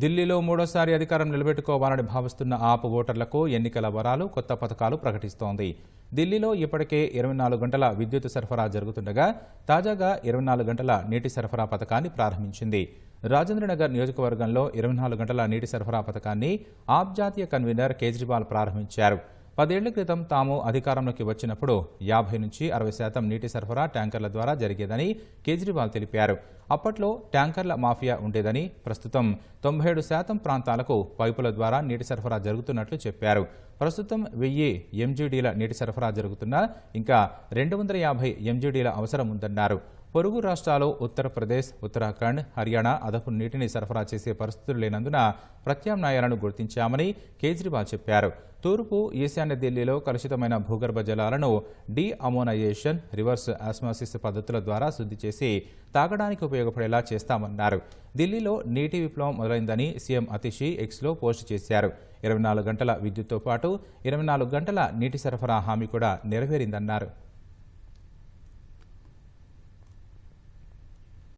ఢిల్లీలో మూడోసారి అధికారం నిలబెట్టుకోవాలని భావిస్తున్న ఆప్ ఓటర్లకు ఎన్నికల వరాలు కొత్త పథకాలు ప్రకటిస్తోంది. ఢిల్లీలో ఇప్పటికే ఇరవై నాలుగు గంటల విద్యుత్ సరఫరా జరుగుతుండగా తాజాగా ఇరవై నాలుగు గంటల నీటి సరఫరా పథకాన్ని ప్రారంభించింది. రాజేంద్రనగర్ నియోజకవర్గంలో ఇరవై నాలుగు గంటల నీటి సరఫరా పథకాన్ని ఆప్ జాతీయ కన్వీనర్ కేజ్రీవాల్ ప్రారంభించారు. పదేళ్ళ క్రితం తాము అధికారంలోకి వచ్చినప్పుడు యాభై నుంచి అరవై శాతం నీటి సరఫరా ట్యాంకర్ల ద్వారా జరిగేదని కేజ్రీవాల్ తెలిపారు. అప్పట్లో ట్యాంకర్ల మాఫియా ఉండేదని ప్రస్తుతం తొంభై ఏడు శాతం ప్రాంతాలకు పైపుల ద్వారా నీటి సరఫరా జరుగుతున్నట్లు చెప్పారు. ప్రస్తుతం వెయ్యి ఎంజీడీల నీటి సరఫరా జరుగుతున్నా ఇంకా రెండు వందల యాభై ఎంజీడీల అవసరం ఉందన్నారు. పొరుగు రాష్ట్రాలు ఉత్తరప్రదేశ్ ఉత్తరాఖండ్ హర్యానా అదపు నీటిని సరఫరా చేసే పరిస్థితులు లేనందున ప్రత్యామ్నాయాలను గుర్తించామని కేజ్రీవాల్ చెప్పారు. తూర్పు ఈశాన్య ఢిల్లీలో కలుషితమైన భూగర్భ జలాలను డీ అమోనైజేషన్ రివర్స్ ఆస్మాసిస్ పద్ధతుల ద్వారా శుద్ధి చేసి తాగడానికి ఉపయోగపడేలా చేస్తామన్నారు. ఢిల్లీలో నీటి విప్లవం మొదలైందని సీఎం అతిషి ఎక్స్లో పోస్ట్ చేశారు. ఇరవై నాలుగు గంటల విద్యుత్తో పాటు ఇరవై నాలుగు గంటల నీటి సరఫరా హామీ కూడా నెరవేరిందన్నారు.